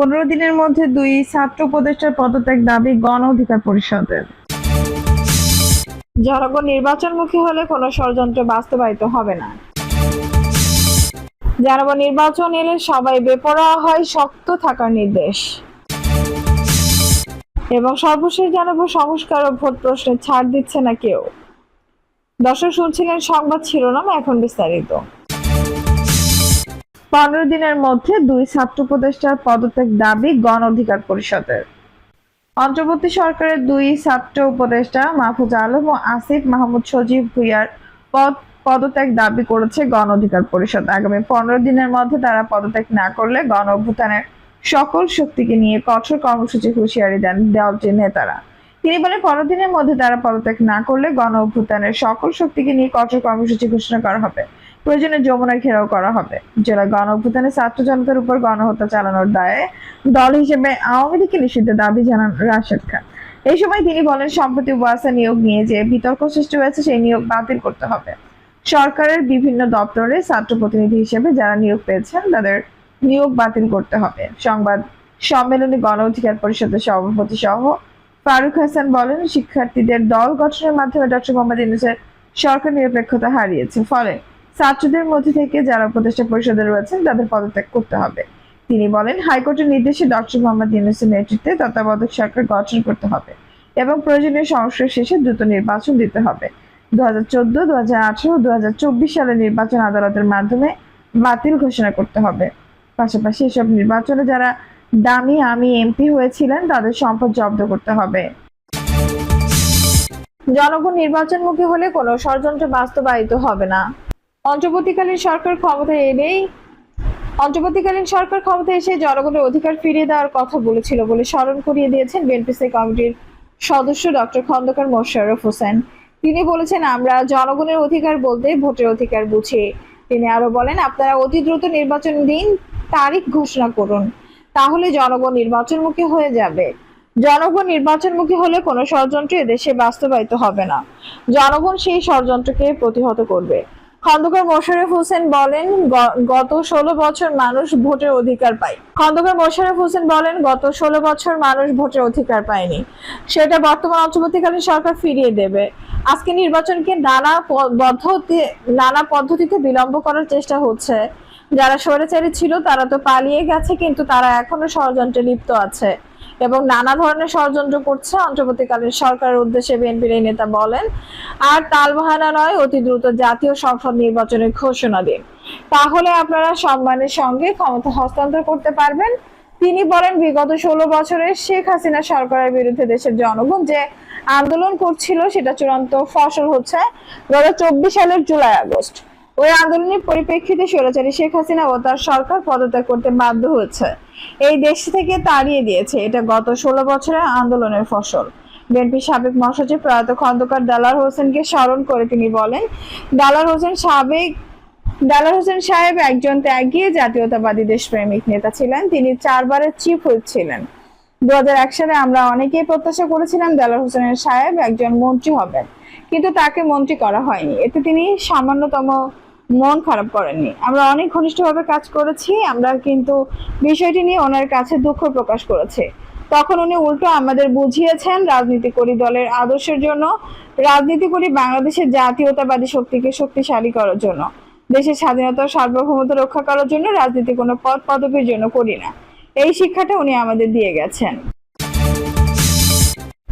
পনেরো দিনের মধ্যে দুই ছাত্র উপদেষ্টার পদত্যাগ দাবি গণ অধিকার পরিষদের। জনগণ নির্বাচনমুখী হলে কোনো ষড়যন্ত্র বাস্তবায়িত হবে না। জনগণ নির্বাচন এলে সবাই বেপরোয়া হয়, শক্ত থাকার নির্দেশ। এবং সর্বশেষ জানাব সংস্কার ও ভোট প্রশ্নে ছাড় দিচ্ছে না কেউ। দর্শক শুনছিলেন সংবাদ শিরোনাম, এখন বিস্তারিত। পনেরো দিনের মধ্যে দুই ছাত্র উপদেষ্টার পদত্যাগ দাবি গণ অধিকার পরিষদের। অন্তর্বর্তী সরকারের দুই ছাত্র উপদেষ্টা মাহফুজ আলম ও আসিফ মাহমুদ সজীব ভুইয়ার পদ, পদত্যাগ দাবি করেছে গণ অধিকার পরিষদ। আগামী পনেরো দিনের মধ্যে তারা পদত্যাগ না করলে গণ অভ্যুত্থানের সকল শক্তিকে নিয়ে কঠোর কর্মসূচি হুঁশিয়ারি দেন দলটির নেতারা। তিনি বলেন, পনেরো দিনের মধ্যে তারা পদত্যাগ না করলে গণ অভ্যুত্থানের সকল শক্তিকে নিয়ে কঠোর কর্মসূচি ঘোষণা করা হবে। প্রয়োজনে যমুনা ঘেরাও করা হবে। জেলা গণ অভ্যুত্থানে ছাত্র জনতার উপর গণহত্যা চালানোর দায়ে দল হিসেবে আওয়ামী লীগকে নিষিদ্ধের দাবি জানান রাশেদ খান। এই সময় তিনি বলেন, সম্প্রতি ওয়াসা নিয়োগ নিয়ে যে বিতর্ক সৃষ্টি হয়েছে, সেই নিয়োগ বাতিল করতে হবে। সরকারের বিভিন্ন দপ্তরে ছাত্র প্রতিনিধি হিসেবে যারা নিয়োগ পেয়েছেন, তাদের নিয়োগ বাতিল করতে হবে। সংবাদ সম্মেলনে গণ অধিকার পরিষদের সভাপতি সহ ফারুক হাসান বলেন, শিক্ষার্থীদের দল গঠনের মাধ্যমে ডক্টর মোহাম্মদ ইউনুসের সরকার নিরপেক্ষতা হারিয়েছে। ফলে ছাত্রদের মধ্যে থেকে যারা উপদেষ্টা পরিষদে রয়েছেন, তাদের পদত্যাগ করতে হবে। তিনি বলেন, হাইকোর্টের নির্দেশে ডক্টর মোহাম্মদ ইউনুসের নেতৃত্বে তত্ত্বাবধায়ক সরকার গঠন করতে হবে এবং প্রয়োজনীয় সংস্কার শেষে দ্রুত নির্বাচন দিতে হবে। দু হাজার চোদ্দ দু হাজার আঠারো দু হাজার চব্বিশ সালের নির্বাচন আদালতের মাধ্যমে বাতিল ঘোষণা করতে হবে। পাশাপাশি এসব নির্বাচনে যারা দামি আমি এমপি হয়েছিলেন, তাদের সম্পদ জব্দ করতে হবে। জনগণ নির্বাচনমুখী হলে কোনো ষড়যন্ত্র বাস্তবায়িত হবে না। অন্তর্বর্তীকালীন সরকার ক্ষমতায় এলেই অন্তর্বর্তীকালীন সরকার ক্ষমতায় এসে জনগণের অধিকার ফিরিয়ে দেওয়ার কথা বলেছিল বলে স্মরণ করিয়ে দিয়েছেন বিএনপিসি কমিটির সদস্য ডক্টর খন্দকার মোশাররফ হোসেন। তিনি বলেছেন, আমরা জনগণের অধিকার বলতে ভোটের অধিকার বুঝি। তিনি আরও বলেন, আপনারা অতি দ্রুত নির্বাচন দিন, তারিখ ঘোষণা করুন। তাহলে জনগণ নির্বাচনমুখী হয়ে যাবে। জনগণ নির্বাচনমুখী হলে কোনো ষড়যন্ত্র এদেশে বাস্তবায়িত হবে না। জনগণ সেই ষড়যন্ত্রকে প্রতিহত করবে। খন্দকার মোশাররফ হোসেন বলেন গত ষোলো বছর মানুষ ভোটের অধিকার পায়। খন্দকার মোশাররফ হোসেন বলেন, গত ষোলো বছর মানুষ ভোটের অধিকার পায়নি। সেটা বর্তমান অন্তর্বর্তীকালীন সরকার ফিরিয়ে দেবে। আজকে নির্বাচনকে নানা পদ্ধতি, নানা পদ্ধতিতে বিলম্ব করার চেষ্টা হচ্ছে। যারা স্বৈরাচারী ছিল, তারা তো পালিয়ে গেছে, কিন্তু তারা এখনও ষড়যন্ত্রে লিপ্ত আছে। এবং নানা ধরনের ষড়যন্ত্র করছে অন্তর্বর্তীকালীন সরকারের উদ্দেশ্যে বিএনপির এই নেতা বলেন, আর তালবাহানা নয়, অতি দ্রুত জাতীয় সংসদ নির্বাচনের ঘোষণা দিন। তাহলে আপনারা সম্মানের সঙ্গে ক্ষমতা হস্তান্তর করতে পারবেন। তিনি বলেন, বিগত ষোলো বছরে শেখ হাসিনা সরকারের বিরুদ্ধে দেশের জনগণ যে আন্দোলন করছিল, সেটা চূড়ান্ত ফসল হচ্ছে চব্বিশ সালের জুলাই আগস্ট। ওই আন্দোলনের পরিপ্রেক্ষিতে স্বৈরাচারী শেখ হাসিনা ও তার সরকার পদত্যাগ করতে বাধ্য হয়েছে। এই দেশ থেকে তাড়িয়ে দিয়েছে। এটা গত ষোলো বছরের আন্দোলনের ফসল। বিএনপি সাবেক মহাসচিব প্রয়াত খন্দকার দালার হোসেনকে স্মরণ করে তিনি বলেন দালার হোসেন সাবেক দালার হোসেন সাহেব একজন ত্যাগী, জাতীয়তাবাদী দেশপ্রেমিক নেতা ছিলেন। তিনি চারবারের চিফ হুইপ ছিলেন। দু সালে আমরা অনেকেই প্রত্যাশা করেছিলাম দালার হোসেনের সাহেব একজন মন্ত্রী হবেন। কিন্তু তাকে মন্ত্রী করা হয়নি। এতে তিনি সামান্যতম মন খারাপ করেননি। আমরা অনেক ঘনিষ্ঠভাবে কাজ করেছি, আমরা কিন্তু বিষয়টি নিয়ে ওনার কাছে দুঃখ প্রকাশ করেছে। তখন উনি উল্টো আমাদের বুঝিয়েছেন রাজনীতি করি দলের আদর্শের জন্য, রাজনীতি করি বাংলাদেশের জাতীয়তাবাদী শক্তিকে শক্তিশালী করার জন্য। দেশের স্বাধীনতা, সার্বভৌমত্ব রক্ষা করার জন্য রাজনীতি কোনো পদ পদবীর জন্য করি না। এই শিক্ষাটা উনি আমাদের দিয়ে গেছেন।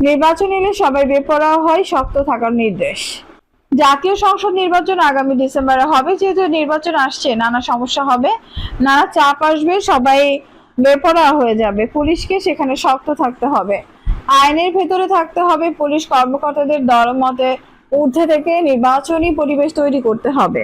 নির্বাচন এলে সবাই বেপরোয়া হয়, শক্ত থাকার নির্দেশ। জাতীয় সংসদ নির্বাচন আগামী ডিসেম্বরে হবে। যেহেতু নির্বাচন আসছে, নানা সমস্যা হবে, নানা চাপ আসবে, সবাই বেপরা হয়ে যাবে। পুলিশকে সেখানে শক্ত থাকতে হবে। আইনের ভেতরে থাকতে হবে, পুলিশ কর্মকর্তাদের দলমতে ঊর্ধ্বে থেকে নির্বাচনী পরিবেশ তৈরি করতে হবে।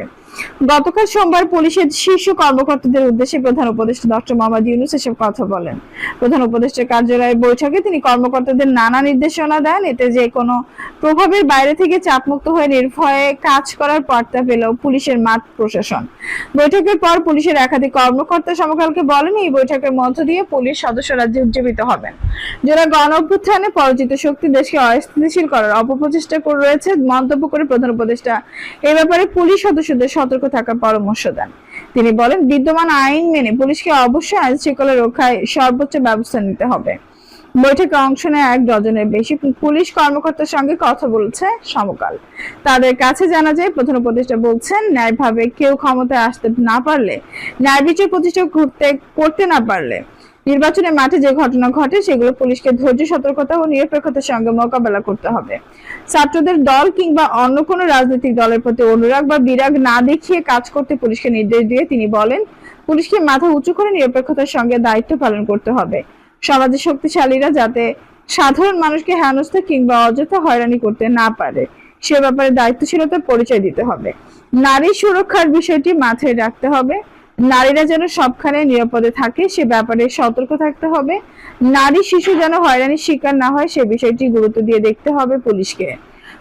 গতকাল সোমবার পুলিশের শীর্ষ কর্মকর্তাদের উদ্দেশ্যে প্রধান উপদেষ্টা ডক্টর মোহাম্মদ ইউনুস এসব কথা বলেন। প্রধান উপদেষ্টার কার্যালয়ের বৈঠকে তিনি কর্মকর্তাদের নানা নির্দেশনা দেন। এতে যে কোনো প্রভাবের বাইরে থেকে চাপমুক্ত হয়ে নির্ভয়ে কাজ করার বার্তা পেল পুলিশের মাঠ প্রশাসন। বৈঠকের পর পুলিশের একাধিক কর্মকর্তা সমকালকে বলেন, এই বৈঠকের মধ্য দিয়ে পুলিশ সদস্যরা উজ্জীবিত হবেন। যারা গণ অভ্যুত্থানে পরাজিত শক্তি দেশকে অস্থিতিশীল করার অপপ্রচেষ্টা করে রয়েছে, মন্তব্য করে প্রধান উপদেষ্টা, এ ব্যাপারে পুলিশ সদস্যদের সতর্ক থাকার পরামর্শ দেন। তিনি বলেন, বিদ্যমান আইন মেনে পুলিশকে অবশ্যই আইন শৃঙ্খলা রক্ষায় সর্বোচ্চ ব্যবস্থা নিতে হবে। বৈঠকে অংশ নেয় এক ডজনের বেশি পুলিশ কর্মকর্তার সঙ্গে কথা বলছে সমকাল। তাদের কাছে জানা যায়, প্রধান উপদেষ্টা বলছেন, ন্যায়ভাবে কেউ ক্ষমতায় আসতে না পারলে ন্যায় বিচার প্রতিষ্ঠা করতে করতে না পারলে নির্বাচনের মাঠে যে ঘটনা ঘটে, সেগুলো পুলিশকে ধৈর্য, সতর্কতা ও নিরপেক্ষতার সঙ্গে মোকাবেলা করতে হবে। ছাত্রদের দল কিংবা অন্য কোনো রাজনৈতিক দলের প্রতি অনুরাগ বা বিরাগ না দেখিয়ে কাজ করতে পুলিশকে নির্দেশ দিয়ে তিনি বলেন, পুলিশকে মাথা উঁচু করে নিরপেক্ষতার সঙ্গে দায়িত্ব পালন করতে হবে। সমাজের শক্তিশালীরা যাতে সাধারণ মানুষকে হেনস্থা কিংবা অযথা হয়রানি করতে না পারে, সে ব্যাপারে দায়িত্বশীলতার পরিচয় দিতে হবে। নারী সুরক্ষার বিষয়টি মাথায় রাখতে হবে। নারীরা যেন সবখানে নিরাপদে থাকে, সে ব্যাপারে সতর্ক থাকতে হবে। নারী, শিশু যেন হয়রানির শিকার না হয়, সে বিষয়টি গুরুত্ব দিয়ে দেখতে হবে পুলিশকে।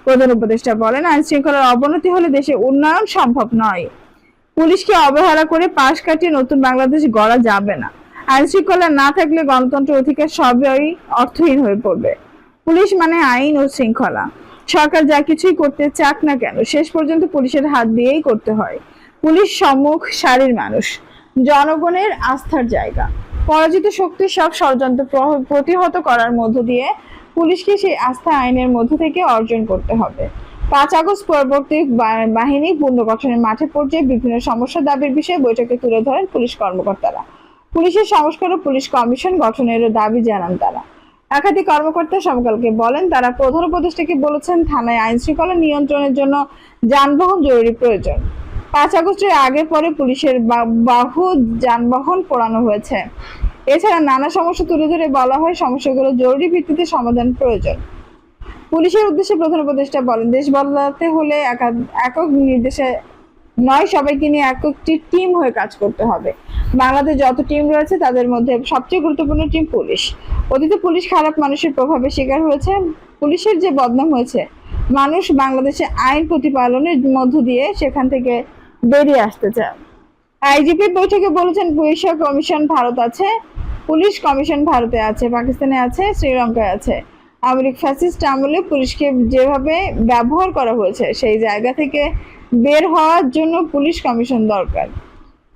প্রধান উপদেষ্টা বলেন আইন শৃঙ্খলার অবনতি হলে দেশে উন্নয়ন সম্ভব নয়। পুলিশকে অবহেলা করে পাশ কাটিয়ে নতুন বাংলাদেশ গড়া যাবে না। আইন শৃঙ্খলা না থাকলে গণতন্ত্র অধিকার সবই অর্থহীন হয়ে পড়বে। পুলিশ মানে আইন ও শৃঙ্খলা। সরকার যা কিছুই করতে চাক না কেন, শেষ পর্যন্ত পুলিশের হাত দিয়েই করতে হয়। পুলিশ সম্মুখ সারির মানুষ। জনগণের আস্থার জায়গা। পরাজিত শক্তির সব ষড়যন্ত্র প্রতিহত করার মধ্য দিয়ে পুলিশকে সেই আস্থা আইনের মধ্য থেকে অর্জন করতে হবে। পাঁচ আগস্ট পরবর্তী বাহিনী পুনর্গঠনের মাঠে পর্যায়ে বিভিন্ন সমস্যা দাবির বিষয়ে বৈঠকে তুলে ধরেন পুলিশ কর্মকর্তারা। পুলিশের সংস্কার ও পুলিশ কমিশন গঠনেরও দাবি জানান তারা। একাধিক কর্মকর্তা সমকালকে বলেন, তারা প্রধান উপদেষ্টাকে বলেছেন, থানায় আইন শৃঙ্খলা নিয়ন্ত্রণের জন্য যানবাহন জরুরি প্রয়োজন। পাঁচ আগস্টের আগে পরে পুলিশের বাহু যানবাহন পোড়ানো হয়েছে। এছাড়া নানা সমস্যা তুলে ধরে বলা হয় সমস্যাগুলো জরুরি ভিত্তিতে সমাধান প্রয়োজন। পুলিশের উদ্দেশ্যে প্রধান উপদেষ্টা বলেন, দেশ বদলাতে হলে একা- একক নির্দেশে নয়, সবাইকে নিয়ে একটি টিম হয়ে কাজ করতে হবে। বাংলাদেশ যত টিম রয়েছে, তাদের মধ্যে সবচেয়ে গুরুত্বপূর্ণ টিম পুলিশ। অতীতে পুলিশ খারাপ মানুষের প্রভাবে শিকার হয়েছে। পুলিশের যে বদনাম হয়েছে, মানুষ বাংলাদেশে আইন প্রতিপালনের মধ্য দিয়ে সেখান থেকে বেরিয়ে আসতে চান আইজিপি বৈঠকে বলেছেন, পুলিশ কমিশন ভারত আছে। পুলিশ কমিশন ভারতে আছে, পাকিস্তানে আছে, শ্রীলঙ্কায় আছে। আমেরিক ফ্যাসিস্ট আমলে পুলিশকে যেভাবে ব্যবহার করা হয়েছে, সেই জায়গা থেকে বের হওয়ার জন্য পুলিশ কমিশন দরকার।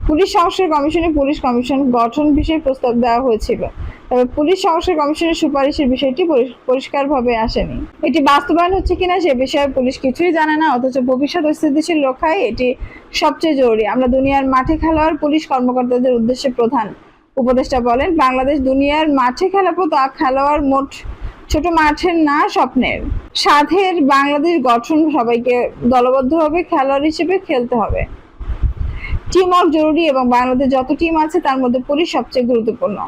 পুলিশ সংস্কার কমিশনে পুলিশ কমিশন গঠন বিষয়ে প্রস্তাব দেওয়া হয়েছিল। তবে পুলিশ সংস্কার কমিশনের সুপারিশের বিষয়টি পরিষ্কারভাবে আসেনি। এটি বাস্তবায়ন হচ্ছে কিনা সে বিষয়ে পুলিশ কিছুই জানে না, অথচ ভবিষ্যৎ স্থিতিশীল রক্ষায় এটি সবচেয়ে জরুরি। আমরা দুনিয়ার মাঠে খেলোয়াড়, পুলিশ কর্মকর্তাদের উদ্দেশ্যে প্রধান। উপদেষ্টা বলেন, বাংলাদেশ দুনিয়ার মাঠে খেলাবো তা খেলোয়াড় মোট ছোট মাঠের না স্বপ্নের। সাধের বাংলাদেশ গঠন সবাইকে দলবদ্ধভাবে খেলোয়াড় হিসেবে খেলতে হবে। টিম ওয়ার্ক জরুরি এবং বাংলাদেশ যত টিম আছে, তার মধ্যে পুলিশ সবচেয়ে গুরুত্বপূর্ণ।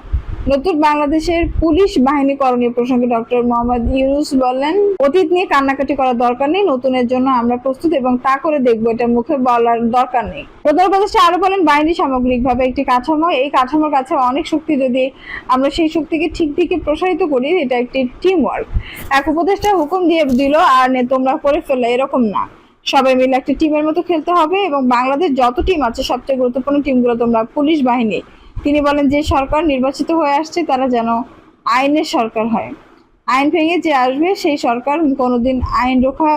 নতুন বাংলাদেশের পুলিশ বাহিনী করণীয় প্রসঙ্গে ডক্টর মোহাম্মদ ইউনুস বলেন, অতীত নিয়ে কান্নাকাটি করার দরকার নেই, নতুনের জন্য আমরা প্রস্তুত এবং তা করে দেখব, এটা মুখে বলার দরকার নেই। প্রধান উপদেষ্টা আরও বলেন, বাহিনী সামগ্রিকভাবে একটি কাঠামো, এই কাঠামোর কাছে অনেক শক্তি, যদি আমরা সেই শক্তিকে ঠিক দিকে প্রসারিত করি, এটা একটি টিম ওয়ার্ক এক উপদেষ্টা হুকুম দিয়ে দিল, আর নে, তোমরা করে ফেললে, এরকম না। সবাই মিলে একটা টিমের মতো খেলতে হবে এবং বাংলাদেশ যত টিম আছে, সবচেয়ে গুরুত্বপূর্ণ টিমগুলো তোমরা পুলিশ বাহিনী। তিনি বলেন, যে সরকার নির্বাচিত হয়ে আসছে, তারা যেন আইনের সরকার হয়। আইন ভেঙে যে আসবে, সেই সরকার কোনোদিন আইন রক্ষা,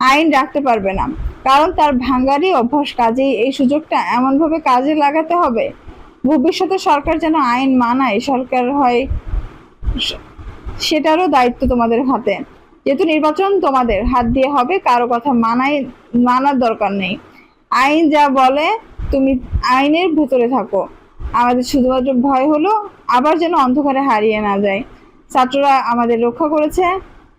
আইন রাখতে পারবে না। কারণ তার ভাঙ্গারই অভ্যাস, কাজেই এই সুযোগটা এমনভাবে কাজে লাগাতে হবে। ভবিষ্যতে সরকার যেন আইন মানায়, সরকার হয়, সেটারও দায়িত্ব তোমাদের হাতে। যেহেতু নির্বাচন তোমাদের হাত দিয়ে হবে, কারও কথা মানাই মানার দরকার নেই। আইন যা বলে, তুমি আইনের ভেতরে থাকো। আমাদের শুধুমাত্র ভয় হলো আবার যেন অন্ধকারে হারিয়ে না যায়। ছাত্ররা আমাদের রক্ষা করেছে।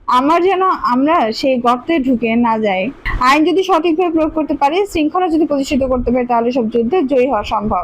আমার যেন আমরা সেই গর্তে ঢুকে না যাই। আইন যদি সঠিকভাবে প্রয়োগ করতে পারি, শৃঙ্খলা যদি প্রতিষ্ঠিত করতে পারি, তাহলে সব যুদ্ধে জয়ী হওয়া সম্ভব।